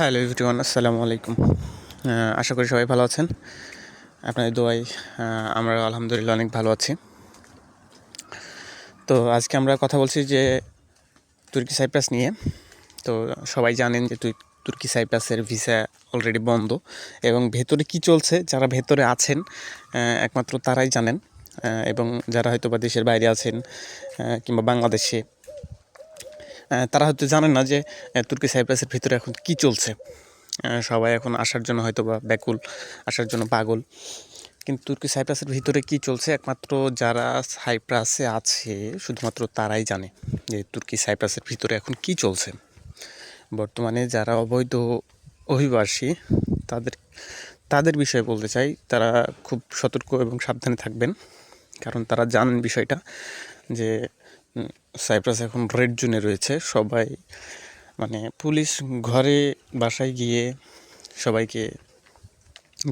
Hello everyone আসসালামু আলাইকুম। আশা করি সবাই ভালো আছেন। আপনাদের দোয়াই আমরা আলহামদুলিল্লাহ অনেক ভালো আছি। তো আজকে আমরা কথা বলছি যে তুর্কি সাইপ্রাস নিয়ে। তো সবাই জানেন যে তুই তুর্কি সাইপ্রাসের ভিসা অলরেডি বন্ধ এবং ভেতরে কি চলছে, যারা ভেতরে আছেন একমাত্র তারাই জানেন। এবং যারা হয়তো বা দেশের বাইরে আছেন কিংবা বাংলাদেশে তারা হয়তো জানেন না যে তুর্কি সাইপ্রাসের ভিতরে এখন কি চলছে। সবাই এখন আসার জন্য হয়তো বা ব্যাকুল, আসার জন্য পাগল। কিন্তু তুর্কি সাইপ্রাসের ভিতরে কি চলছে একমাত্র যারা সাইপ্রাসে আছে, শুধুমাত্র তারাই জানে যে তুর্কি সাইপ্রাসের ভিতরে এখন কি চলছে। বর্তমানে যারা অবৈধ অভিবাসী, তাদের তাদের বিষয়ে বলতে চাই, তারা খুব সতর্ক এবং সাবধানে থাকবেন। কারণ তারা জানেন বিষয়টা যে সাইপ্রাস এখন রেড জোনে রয়েছে। সবাই মানে পুলিশ ঘরে বাসায় গিয়ে সবাইকে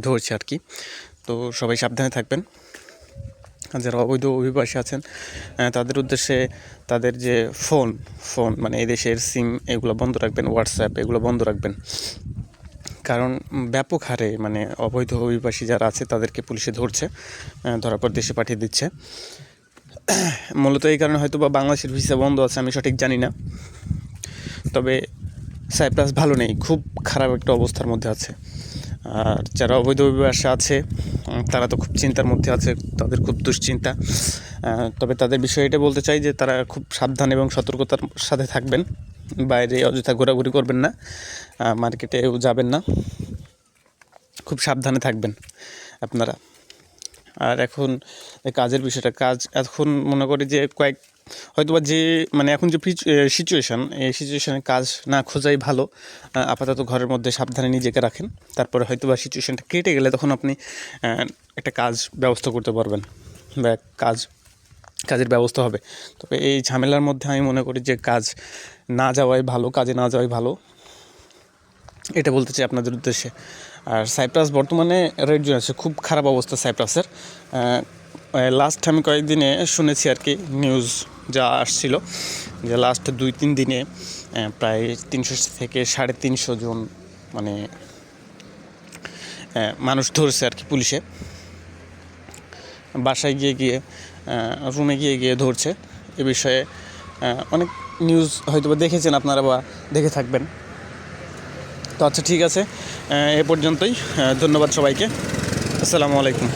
ধরছে আর কি। তো সবাই সাবধানে থাকবেন। যারা অবৈধ অভিবাসী আছেন তাদের উদ্দেশ্যে তাদের যে ফোন ফোন মানে এদেশের সিম এগুলো বন্ধ রাখবেন, হোয়াটসঅ্যাপ এগুলো বন্ধ রাখবেন। কারণ ব্যাপক হারে মানে অবৈধ অভিবাসী যারা আছে, তাদেরকে পুলিশে ধরছে ধরার পর দেশে পাঠিয়ে দিচ্ছে। মূলত এই কারণে হয়তো বা বাংলাদেশের ভিসা বন্ধ আছে, আমি সঠিক জানি না। তবে সাইপ্রাস ভালো নেই, খুব খারাপ একটা অবস্থার মধ্যে আছে। আর যারা অবৈধ অভিবাসী আছে তারা তো খুব চিন্তার মধ্যে আছে, তাদের খুব দুশ্চিন্তা। তবে তাদের বিষয়ে এটা বলতে চাই যে, তারা খুব সাবধান এবং সতর্কতার সাথে থাকবেন। বাইরে অযথা ঘোরাঘুরি করবেন না মার্কেটেও যাবেন না। খুব সাবধানে থাকবেন আপনারা। আর এখন কাজের বিষয়টা, কাজ এখন মনে করি যে কয়েক, হয়তোবা যে মানে এখন যে সিচুয়েশান এই সিচুয়েশানে কাজ না খোঁজাই ভালো আপাতত ঘরের মধ্যে সাবধানে নিজেকে রাখেন, তারপরে হয়তোবা সিচুয়েশানটা কেটে গেলে তখন আপনি একটা কাজ ব্যবস্থা করতে পারবেন বা কাজ, কাজের ব্যবস্থা হবে। তবে এই ঝামেলার মধ্যে আমি মনে করি যে কাজ না যাওয়াই ভালো, কাজে না যাওয়াই ভালো। এটা বলতে চাই আপনাদের উদ্দেশ্যে। আর সাইপ্রাস বর্তমানে রেড জোন আছে, খুব খারাপ অবস্থা সাইপ্রাসের লাস্ট আমি কয়েকদিনে শুনেছি আর কি নিউজ যা আসছিল, যে লাস্ট দুই, তিন দিনে প্রায় তিনশো থেকে সাড়ে তিনশো জন মানে মানুষ ধরছে আর কি পুলিশে। বাসায় গিয়ে গিয়ে রুমে গিয়ে গিয়ে ধরছে। এ বিষয়ে অনেক নিউজ হয়তো দেখেছেন আপনারা বা দেখে থাকবেন। তো আচ্ছা ঠিক আছে। এ পর্যন্তই। ধন্যবাদ সবাইকে। আসসালামু আলাইকুম।